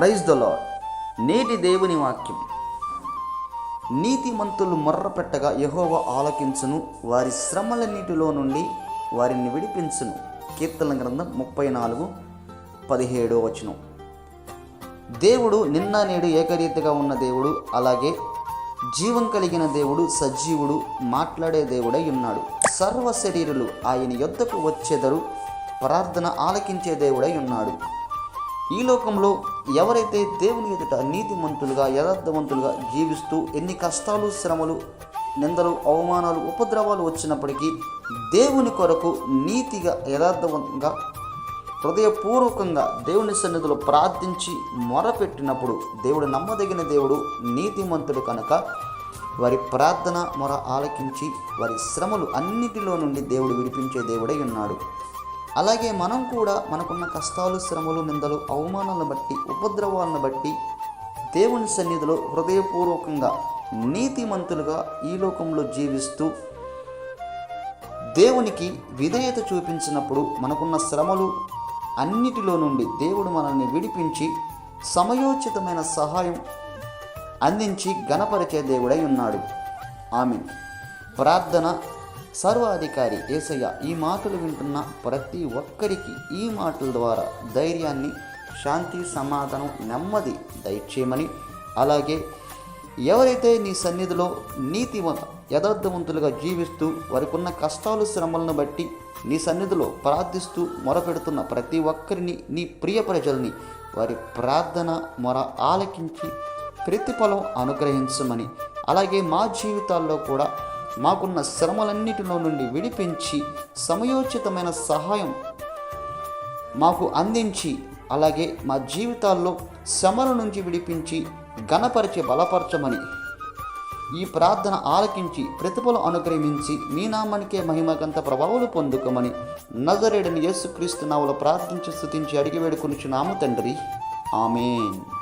Praise the lord నేటి దేవుని వాక్యం. నీతిమంతులు మొర్రపెట్టగా యహోవ ఆలకించును. వారి శ్రమల నీటిలో నుండి వారిని విడిపించును. కీర్తన గ్రంథం ముప్పై నాలుగు పదిహేడో వచనం. దేవుడు నిన్న నేడు ఏకరీతిగా ఉన్న దేవుడు అలాగే జీవం కలిగిన దేవుడు సజీవుడు మాట్లాడే దేవుడై ఉన్నాడు. సర్వ శరీరులు ఆయన యొద్దకు వచ్చేదరు ప్రార్థన ఆలకించే దేవుడై ఉన్నాడు. ఈ లోకంలో ఎవరైతే దేవుని ఎదుట నీతిమంతులుగా యథార్థవంతులుగా జీవిస్తూ ఎన్ని కష్టాలు శ్రమలు నిందలు అవమానాలు ఉపద్రవాలు వచ్చినప్పటికీ దేవుని కొరకు నీతిగా యథార్థవంతంగా హృదయపూర్వకంగా దేవుని సన్నిధిలో ప్రార్థించి మొరపెట్టినప్పుడు దేవుడు నమ్మదగిన దేవుడు నీతిమంతుడు కనుక వారి ప్రార్థన మొర ఆలకించి వారి శ్రమలు అన్నిటిలో నుండి దేవుడు విడిపించే దేవుడై ఉన్నాడు. అలాగే మనం కూడా మనకున్న కష్టాలు శ్రమలు నిందలు అవమానాలను బట్టి ఉపద్రవాలను బట్టి దేవుని సన్నిధిలో హృదయపూర్వకంగా నీతిమంతులుగా ఈ లోకంలో జీవిస్తూ దేవునికి విధేయత చూపించినప్పుడు మనకున్న శ్రమలు అన్నిటిలో నుండి దేవుడు మనల్ని విడిపించి సమయోచితమైన సహాయం అందించి గణపరిచే దేవుడై ఉన్నాడు. ఆమె ప్రార్థన సర్వాధికారి ఏసయ్య ఈ మాటలు వింటున్న ప్రతి ఒక్కరికి ఈ మాటల ద్వారా ధైర్యాన్ని శాంతి సమాధానం నెమ్మది దయచేయమని. అలాగే ఎవరైతే నీ సన్నిధిలో నీతి యథార్థవంతులుగా జీవిస్తూ వారికి ఉన్న కష్టాలు శ్రమలను బట్టి నీ సన్నిధిలో ప్రార్థిస్తూ మొరపెడుతున్న ప్రతి ఒక్కరిని నీ ప్రియ ప్రజల్ని వారి ప్రార్థన మొర ఆలకించి ప్రతిఫలం అనుగ్రహించమని. అలాగే మా జీవితాల్లో కూడా మాకున్న శ్రమలన్నిటిలో నుండి విడిపించి సమయోచితమైన సహాయం మాకు అందించి అలాగే మా జీవితాల్లో శ్రమల నుంచి విడిపించి ఘనపరిచి బలపరచమని ఈ ప్రార్థన ఆలకించి ప్రతిఫలం అనుగ్రహించి మీ నామానికే మహిమకంత ప్రభావాలు పొందుకోమని నజరేడని యేసుక్రీస్తు నావులు ప్రార్థించి స్థుతించి అడిగి వేడుకొనిచున్నాము తండ్రి. ఆమెన్.